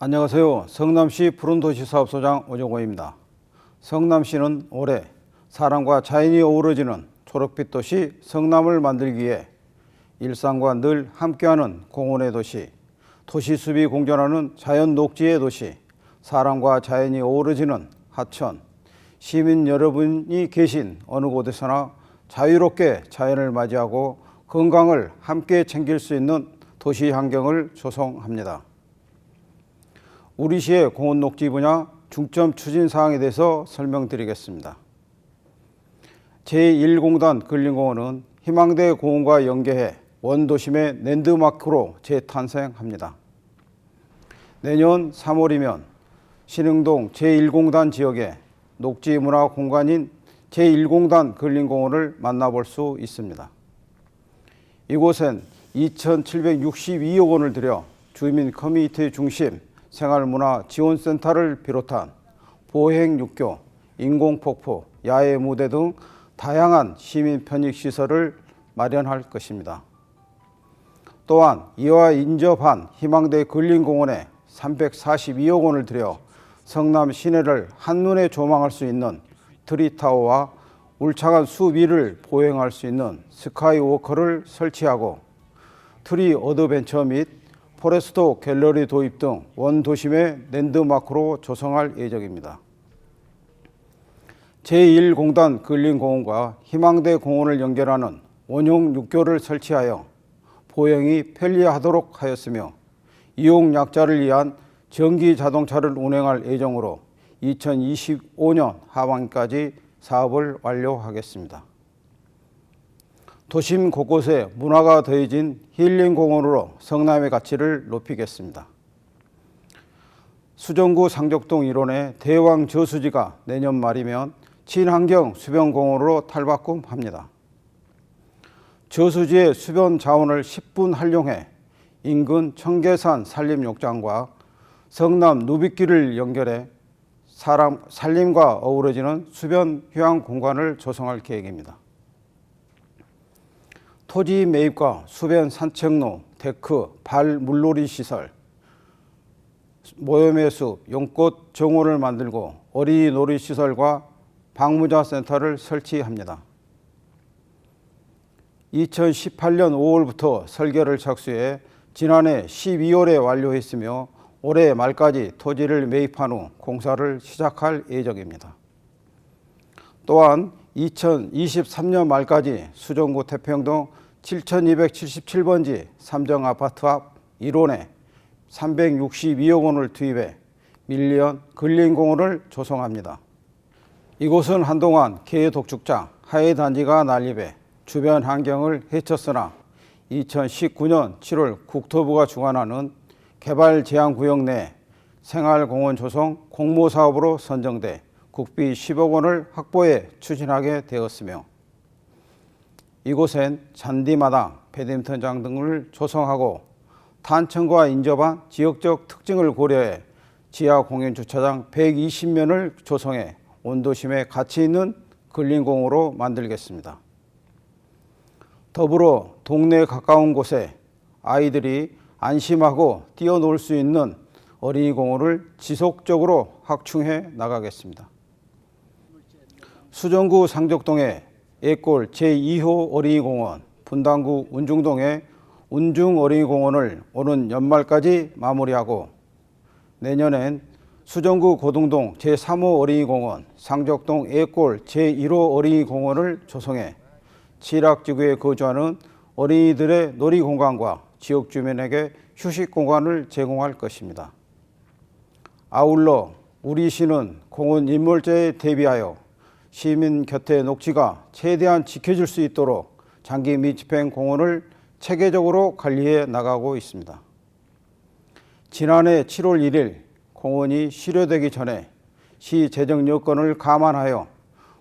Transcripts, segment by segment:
안녕하세요. 성남시 푸른도시 사업소장 오정호입니다. 성남시는 올해 사람과 자연이 어우러지는 초록빛 도시 성남을 만들기 위해 일상과 늘 함께하는 공원의 도시, 도시 숲이 공존하는 자연 녹지의 도시, 사람과 자연이 어우러지는 하천, 시민 여러분이 계신 어느 곳에서나 자유롭게 자연을 맞이하고 건강을 함께 챙길 수 있는 도시 환경을 조성합니다. 우리 시의 공원 녹지 분야 중점 추진 사항에 대해서 설명드리겠습니다. 제1공단 근린공원은 희망대 공원과 연계해 원도심의 랜드마크로 재탄생합니다. 내년 3월이면 신흥동 제1공단 지역에 녹지 문화 공간인 제1공단 근린공원을 만나볼 수 있습니다. 이곳엔 2,762억 원을 들여 주민 커뮤니티 중심 생활문화 지원센터를 비롯한 보행 육교, 인공폭포, 야외 무대 등 다양한 시민 편익 시설을 마련할 것입니다. 또한 이와 인접한 희망대 근린공원에 342억 원을 들여 성남 시내를 한눈에 조망할 수 있는 트리타워와 울창한 숲 위를 보행할 수 있는 스카이워커를 설치하고 트리 어드벤처 및 포레스토 갤러리 도입 등 원도심의 랜드마크로 조성할 예정입니다. 제1공단 근린공원과 희망대 공원을 연결하는 원형 육교를 설치하여 보행이 편리하도록 하였으며 이용 약자를 위한 전기 자동차를 운행할 예정으로 2025년 하반기까지 사업을 완료하겠습니다. 도심 곳곳에 문화가 더해진 힐링 공원으로 성남의 가치를 높이겠습니다. 수정구 상적동 일원의 대왕 저수지가 내년 말이면 친환경 수변공원으로 탈바꿈합니다. 저수지의 수변 자원을 10분 활용해 인근 청계산 산림욕장과 성남 누비길을 연결해 사람 산림과 어우러지는 수변 휴양 공간을 조성할 계획입니다. 토지 매입과 수변 산책로, 데크, 발 물놀이 시설, 모여의 숲, 용꽃 정원을 만들고 어린이 놀이 시설과 방무자 센터를 설치합니다. 2018년 5월부터 설계를 착수해 지난해 12월에 완료했으며 올해 말까지 토지를 매입한 후 공사를 시작할 예정입니다. 또한 2023년 말까지 수정구 태평동 7277번지 삼정 아파트 앞 1원에 362억 원을 투입해 밀리언 근린공원을 조성합니다. 이곳은 한동안 개의 독축장, 하해 단지가 난립해 주변 환경을 해쳤으나 2019년 7월 국토부가 주관하는 개발 제한 구역 내 생활공원 조성 공모 사업으로 선정돼 국비 10억 원을 확보해 추진하게 되었으며 이곳엔 잔디마당, 배드민턴장 등을 조성하고 탄천과 인접한 지역적 특징을 고려해 지하 공연 주차장 120면을 조성해 온도심에 가치 있는 근린공으로 만들겠습니다. 더불어 동네 가까운 곳에 아이들이 안심하고 뛰어놀 수 있는 어린이 공원을 지속적으로 확충해 나가겠습니다. 수정구 상적동에 예골 제2호 어린이공원, 분당구 운중동에 운중 어린이공원을 오는 연말까지 마무리하고 내년엔 수정구 고등동 제3호 어린이공원, 상적동 예골 제1호 어린이공원을 조성해 칠학지구에 거주하는 어린이들의 놀이공간과 지역 주민에게 휴식 공간을 제공할 것입니다. 아울러 우리 시는 공원 인물제에 대비하여 시민 곁의 녹지가 최대한 지켜질 수 있도록 장기 밀집행 공원을 체계적으로 관리해 나가고 있습니다. 지난해 7월 1일 공원이 실효되기 전에 시 재정 여건을 감안하여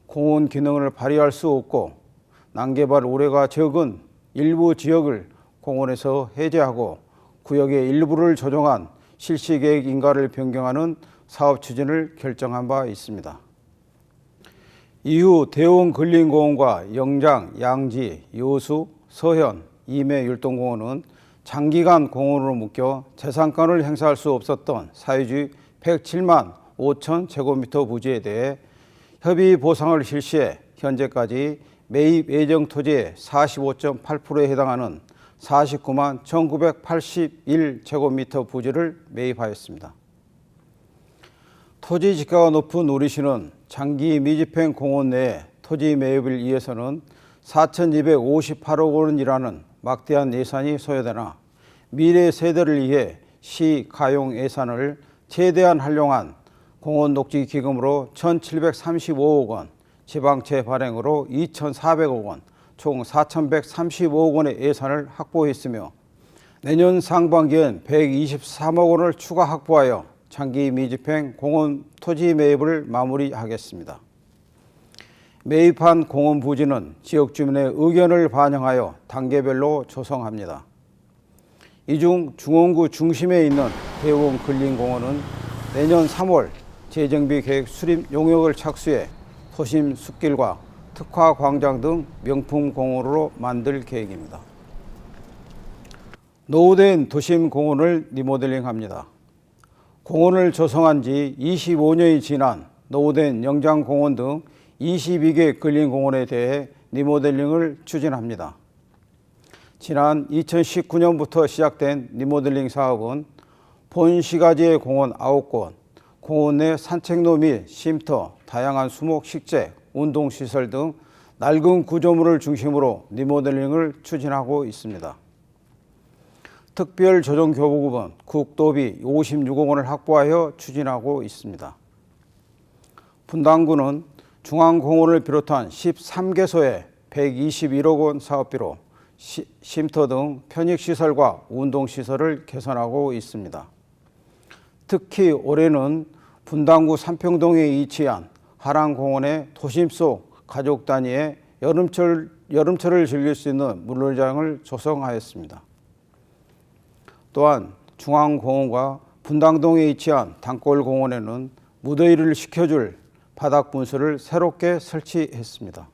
공원 기능을 발휘할 수 없고 난개발 우려가 적은 일부 지역을 공원에서 해제하고 구역의 일부를 조정한 실시계획 인가를 변경하는 사업 추진을 결정한 바 있습니다. 이후 대원 근린공원과 영장, 양지, 요수, 서현, 임해 율동공원은 장기간 공원으로 묶여 재산권을 행사할 수 없었던 사유지 107만 5천 제곱미터 부지에 대해 협의 보상을 실시해 현재까지 매입 예정 토지의 45.8%에 해당하는 49만 1981 제곱미터 부지를 매입하였습니다. 토지 지가가 높은 우리시는 장기 미집행 공원 내에 토지 매입을 위해서는 4,258억 원이라는 막대한 예산이 소요되나 미래 세대를 위해 시 가용 예산을 최대한 활용한 공원 녹지 기금으로 1,735억 원, 지방채 발행으로 2,400억 원, 총 4,135억 원의 예산을 확보했으며 내년 상반기엔 123억 원을 추가 확보하여 장기 미집행 공원 토지 매입을 마무리하겠습니다. 매입한 공원 부지는 지역 주민의 의견을 반영하여 단계별로 조성합니다. 이 중 중원구 중심에 있는 대원 근린공원은 내년 3월 재정비 계획 수립 용역을 착수해 도심 숲길과 특화 광장 등 명품 공원으로 만들 계획입니다. 노후된 도심 공원을 리모델링합니다. 공원을 조성한 지 25년이 지난 노후된 영장공원 등 22개 근린공원에 대해 리모델링을 추진합니다. 지난 2019년부터 시작된 리모델링 사업은 본시가지의 공원 9곳, 공원 내 산책로 및 쉼터, 다양한 수목 식재, 운동시설 등 낡은 구조물을 중심으로 리모델링을 추진하고 있습니다. 특별 조정 교부금은 국도비 56억 원을 확보하여 추진하고 있습니다. 분당구는 중앙공원을 비롯한 13개소에 121억 원 사업비로 시, 쉼터 등 편익시설과 운동시설을 개선하고 있습니다. 특히 올해는 분당구 삼평동에 위치한 하랑공원의 도심 속 가족 단위의 여름철, 여름철을 즐길 수 있는 물놀이장을 조성하였습니다. 또한 중앙공원과 분당동에 위치한 단골공원에는 무더위를 식혀줄 바닥 분수를 새롭게 설치했습니다.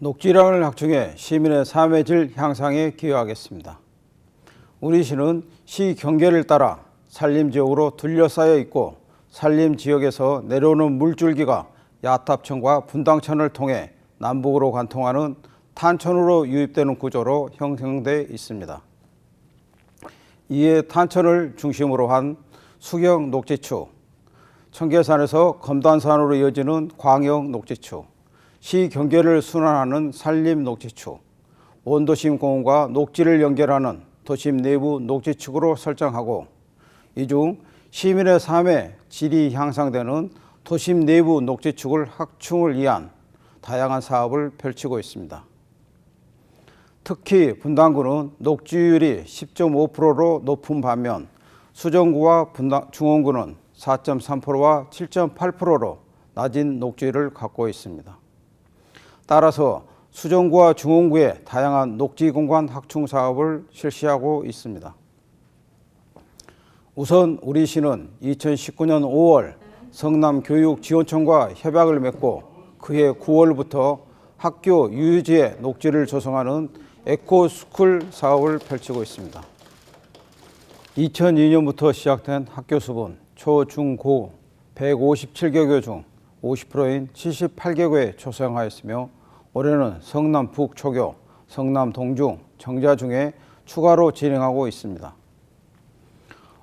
녹지량을 확충해 시민의 삶의 질 향상에 기여하겠습니다. 우리 시는 시 경계를 따라 산림 지역으로 둘러싸여 있고 산림 지역에서 내려오는 물줄기가 야탑천과 분당천을 통해 남북으로 관통하는 탄천으로 유입되는 구조로 형성돼 있습니다. 이에 탄천을 중심으로 한 수경 녹지축, 청계산에서 검단산으로 이어지는 광역 녹지축, 시 경계를 순환하는 산림 녹지축, 원도심 공원과 녹지를 연결하는 도심 내부 녹지축으로 설정하고 이 중 시민의 삶의 질이 향상되는 도심 내부 녹지축을 확충을 위한 다양한 사업을 펼치고 있습니다. 특히 분당구는 녹지율이 10.5%로 높은 반면 수정구와 분당, 중원구는 4.3%와 7.8%로 낮은 녹지율을 갖고 있습니다. 따라서 수정구와 중원구에 다양한 녹지 공간 확충 사업을 실시하고 있습니다. 우선 우리 시는 2019년 5월 성남교육지원청과 협약을 맺고 그해 9월부터 학교 유유지에 녹지를 조성하는 에코스쿨 사업을 펼치고 있습니다. 2002년부터 시작된 학교 수분 초, 중, 고 157개교 중 50%인 78개교에 조성하였으며 올해는 성남 북초교, 성남 동중, 정자 중에 추가로 진행하고 있습니다.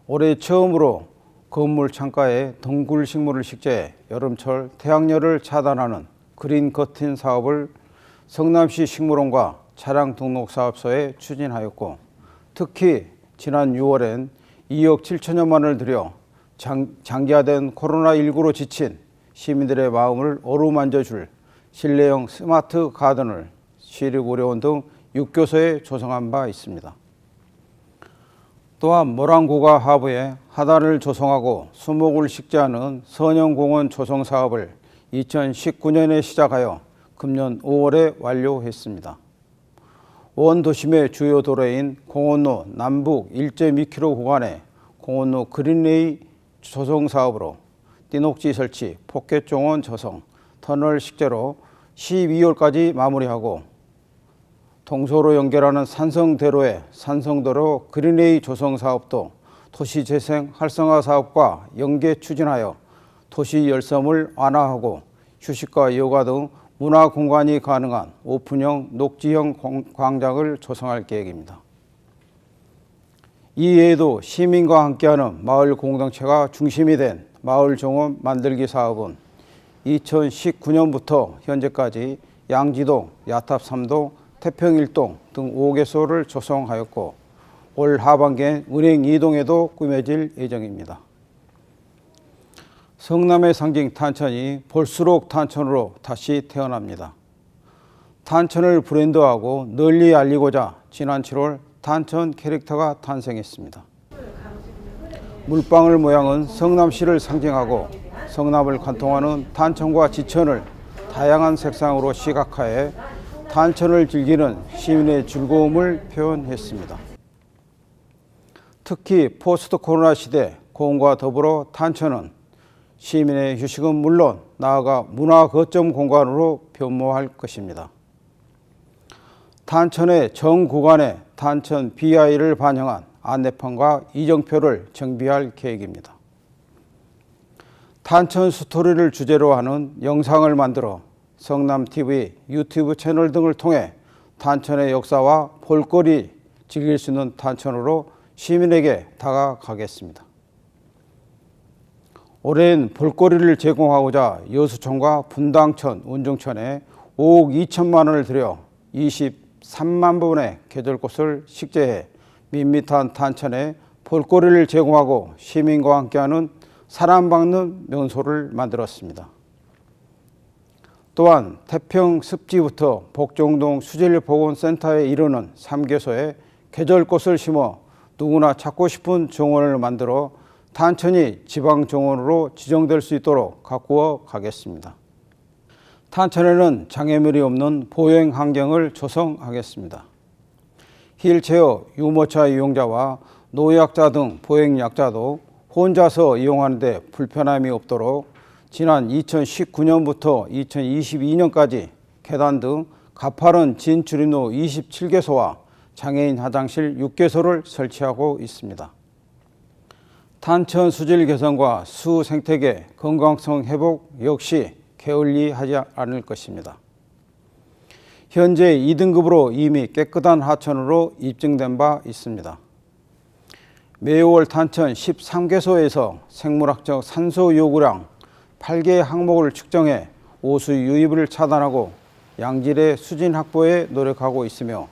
올해 처음으로 건물 창가에 덩굴 식물을 식재해 여름철 태양열을 차단하는 그린 커튼 사업을 성남시 식물원과 차량 등록 사업소에 추진하였고 특히 지난 6월엔 2억 7천여만 원을 들여 장, 장기화된 코로나19로 지친 시민들의 마음을 어루만져 줄 실내형 스마트 가든을 시립의료원 등 6교소에 조성한 바 있습니다. 또한 모란고가 하부에 하단을 조성하고 수목을 식재하는 선형공원 조성 사업을 2019년에 시작하여 금년 5월에 완료했습니다. 원 도심의 주요 도로인 공원로 남북 1.2km 구간에 공원로 그린레이 조성 사업으로 띠녹지 설치, 포켓종원 조성, 터널 식재로 12월까지 마무리하고 동서로 연결하는 산성대로의 산성도로 그린웨이 조성 사업도 도시재생 활성화 사업과 연계 추진하여 도시 열섬을 완화하고 휴식과 여가 등 문화 공간이 가능한 오픈형 녹지형 공- 광장을 조성할 계획입니다. 이외에도 시민과 함께하는 마을 공동체가 중심이 된 마을 정원 만들기 사업은 2019년부터 현재까지 양지동, 야탑 3동, 태평 1동 등 5개소를 조성하였고 올 하반기엔 은행 2동에도 꾸며질 예정입니다. 성남의 상징 탄천이 볼수록 탄천으로 다시 태어납니다. 탄천을 브랜드하고 널리 알리고자 지난 7월 탄천 캐릭터가 탄생했습니다. 물방울 모양은 성남시를 상징하고 성남을 관통하는 탄천과 지천을 다양한 색상으로 시각화해 탄천을 즐기는 시민의 즐거움을 표현했습니다. 특히 포스트 코로나 시대 고온과 더불어 탄천은 시민의 휴식은 물론 나아가 문화 거점 공간으로 변모할 것입니다. 탄천의 정 구간에 탄천 BI를 반영한 안내판과 이정표를 정비할 계획입니다. 탄천 스토리를 주제로 하는 영상을 만들어 성남TV 유튜브 채널 등을 통해 탄천의 역사와 볼거리 즐길 수 있는 탄천으로 시민에게 다가가겠습니다. 올해는 볼거리를 제공하고자 여수천과 분당천, 운정천에 5억 2천만 원을 들여 23만 번의 계절꽃을 식재해 밋밋한 탄천에 볼거리를 제공하고 시민과 함께하는 사랑받는 명소를 만들었습니다. 또한 태평 습지부터 복정동 수질보건센터에 이르는 3개소에 계절꽃을 심어 누구나 찾고 싶은 정원을 만들어 탄천이 지방 정원으로 지정될 수 있도록 가꾸어 가겠습니다. 탄천에는 장애물이 없는 보행 환경을 조성하겠습니다. 휠체어 유모차 이용자와 노약자 등 보행 약자도 혼자서 이용하는데 불편함이 없도록 지난 2019년부터 2022년까지 계단 등 가파른 진출입로 27개소와 장애인 화장실 6개소를 설치하고 있습니다. 탄천 수질 개선과 수 생태계 건강성 회복 역시 게을리하지 않을 것입니다. 현재 2등급으로 이미 깨끗한 하천으로 입증된 바 있습니다. 매월 탄천 13개소에서 생물학적 산소 요구량 8개 항목을 측정해 오수 유입을 차단하고 양질의 수진 확보에 노력하고 있으며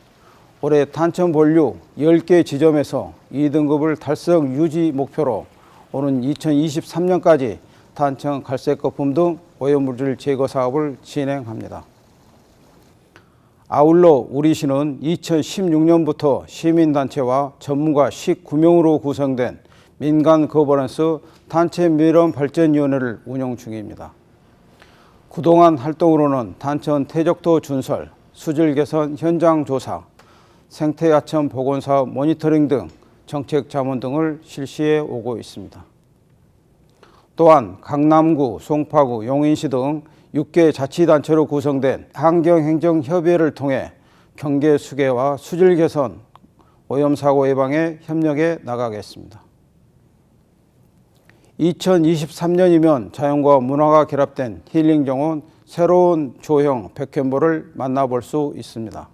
올해 탄천 본류 10개 지점에서 2등급을 달성 유지 목표로 오는 2023년까지 탄천 갈색 거품 등 오염물질 제거 사업을 진행합니다. 아울러 우리 시는 2016년부터 시민단체와 전문가 19명으로 구성된 민간 거버넌스 단체 미런 발전위원회를 운영 중입니다. 그동안 활동으로는 단천 태적도 준설, 수질 개선 현장 조사, 생태 하천 보건 사업 모니터링 등 정책 자문 등을 실시해 오고 있습니다. 또한 강남구, 송파구, 용인시 등 6개 자치단체로 구성된 환경행정협의회를 통해 경계 수계와 수질 개선, 오염 사고 예방에 협력해 나가겠습니다. 2023년이면 자연과 문화가 결합된 힐링 정원 새로운 조형 백현보를 만나볼 수 있습니다.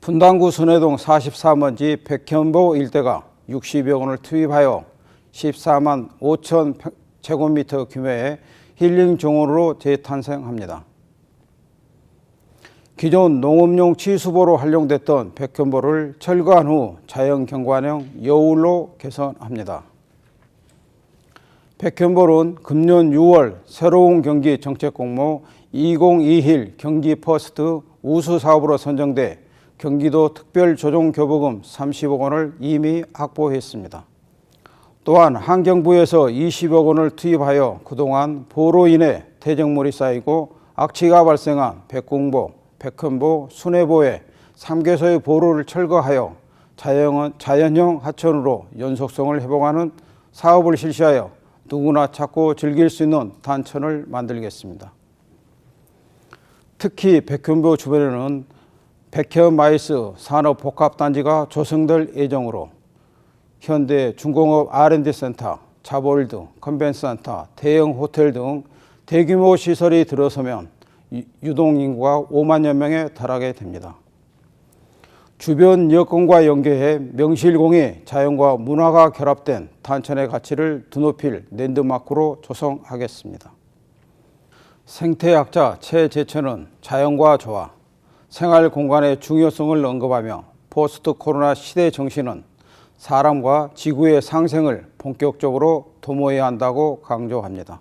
분당구 순회동 43번지 백현보 일대가 60여 원을 투입하여 14만 5천 제곱미터 규모의 힐링 정원으로 재탄생합니다. 기존 농업용 치수보로 활용됐던 백현보를 철거한 후 자연경관형 여울로 개선합니다. 백현볼은 금년 6월 새로운 경기 정책 공모 2021 경기 퍼스트 우수 사업으로 선정돼 경기도 특별조정교부금 30억 원을 이미 확보했습니다. 또한 환경부에서 20억 원을 투입하여 그동안 보로 인해 퇴적물이 쌓이고 악취가 발생한 백궁보, 백현보, 순회보의 3개소의 보로를 철거하여 자연, 자연형 하천으로 연속성을 회복하는 사업을 실시하여 누구나 찾고 즐길 수 있는 단천을 만들겠습니다. 특히 백현보 주변에는 백현마이스 산업복합단지가 조성될 예정으로 현대 중공업 R&D 센터, 자볼드, 컨벤센터, 대형 호텔 등 대규모 시설이 들어서면 유- 유동 인구가 5만여 명에 달하게 됩니다. 주변 여건과 연계해 명실공히 자연과 문화가 결합된 탄천의 가치를 드높일 랜드마크로 조성하겠습니다. 생태학자 최재천은 자연과 조화, 생활 공간의 중요성을 언급하며 포스트 코로나 시대 정신은 사람과 지구의 상생을 본격적으로 도모해야 한다고 강조합니다.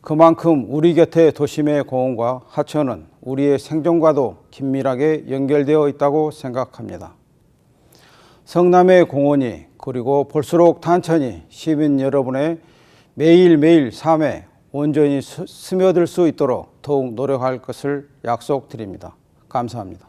그만큼 우리 곁의 도심의 공원과 하천은 우리의 생존과도 긴밀하게 연결되어 있다고 생각합니다. 성남의 공원이 그리고 볼수록 탄천이 시민 여러분의 매일매일 삶에 온전히 스- 스며들 수 있도록 더욱 노력할 것을 약속드립니다. 감사합니다.